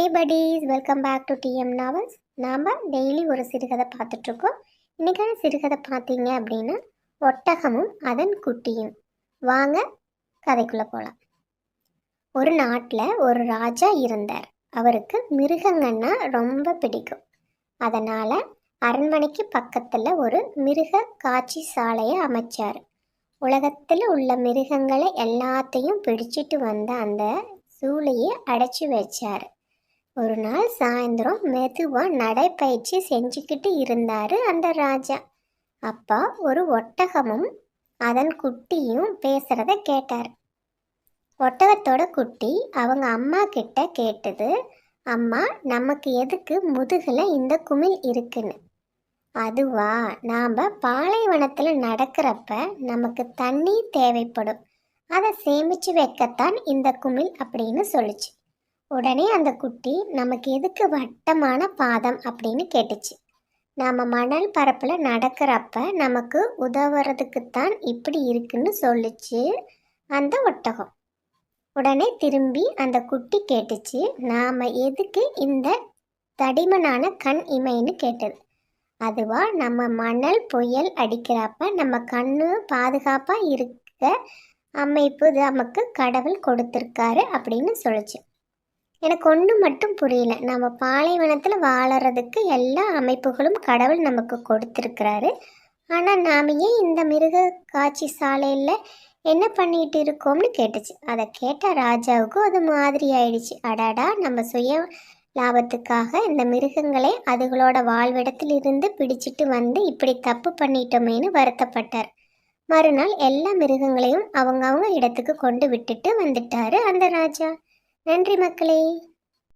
Hey buddies welcome back to T M novels நாம் daily ஒரு சிறுகதை பார்த்துட்ருக்கோம். இன்றைக்கான சிறுகதை பார்த்தீங்க அப்படின்னா ஒட்டகமும் அதன் குட்டியும். வாங்க கதைக்குள்ளே போகலாம் ஒரு நாட்டில் ஒரு ராஜா இருந்தார். அவருக்கு மிருகங்கன்னா ரொம்ப பிடிக்கும். அதனால் அரண்மனைக்கு பக்கத்தில் ஒரு மிருக காட்சி சாலையை அமைச்சார். உலகத்தில் உள்ள மிருகங்களை எல்லாத்தையும் பிடிச்சிட்டு வந்த அந்த சூளையை அடைச்சி வச்சார். ஒரு நாள் சாயந்தரம் மெதுவாக நடைப்பயிற்சி செஞ்சுக்கிட்டு இருந்தார் அந்த ராஜா. அப்பா ஒரு ஒட்டகமும் அதன் குட்டியும் பேசுகிறத கேட்டார். ஒட்டகத்தோட குட்டி அவங்க அம்மா கிட்ட கேட்டது அம்மா நமக்கு எதுக்கு முதுகில் இந்த குமிழ் இருக்குன்னு? அதுவா நாம் பாலைவனத்தில் நடக்கிறப்ப நமக்கு தண்ணி தேவைப்படும். அதை சேமித்து வைக்கத்தான் இந்த குமிழ் அப்படின்னு சொல்லிச்சு. உடனே அந்த குட்டி நமக்கு எதுக்கு வட்டமான பாதம்? அப்படின்னு கேட்டுச்சு. நாம் மணல் பரப்பில் நடக்கிறப்ப நமக்கு உதவுறதுக்குத்தான் இப்படி இருக்குன்னு சொல்லுச்சு அந்த ஒட்டகம். உடனே திரும்பி அந்த குட்டி கேட்டுச்சு நாம் எதுக்கு இந்த தடிமனான கண் இமைன்னு கேட்டது. அதுவா நம்ம மணல் புயல் அடிக்கிறப்ப நம்ம கண்ணு பாதுகாப்பாக இருக்க அமைப்பு நமக்கு கடவுள் கொடுத்துருக்காரு அப்படின்னு சொல்லுச்சு. எனக்கு ஒன்று மட்டும் புரியல. நம்ம பாலைவனத்தில் வாழறதுக்கு எல்லா அமைப்புகளும் கடவுள் நமக்கு கொடுத்துருக்கிறாரு. ஆனால் நாம் ஏன் இந்த மிருக காட்சி சாலையில் என்ன பண்ணிட்டு இருக்கோம்னு கேட்டுச்சு. அதை கேட்ட ராஜாவுக்கும் அது மாதிரி ஆயிடுச்சு. அடாடா நம்ம சுய லாபத்துக்காக இந்த மிருகங்களை அதுகளோட வாழ்விடத்தில் இருந்து பிடிச்சிட்டு வந்து இப்படி தப்பு பண்ணிட்டோமேன்னு வருத்தப்பட்டார். மறுநாள் எல்லா மிருகங்களையும் அவங்கவுங்க இடத்துக்கு கொண்டு விட்டுட்டு வந்துட்டாரு அந்த ராஜா. நன்றி மக்களே.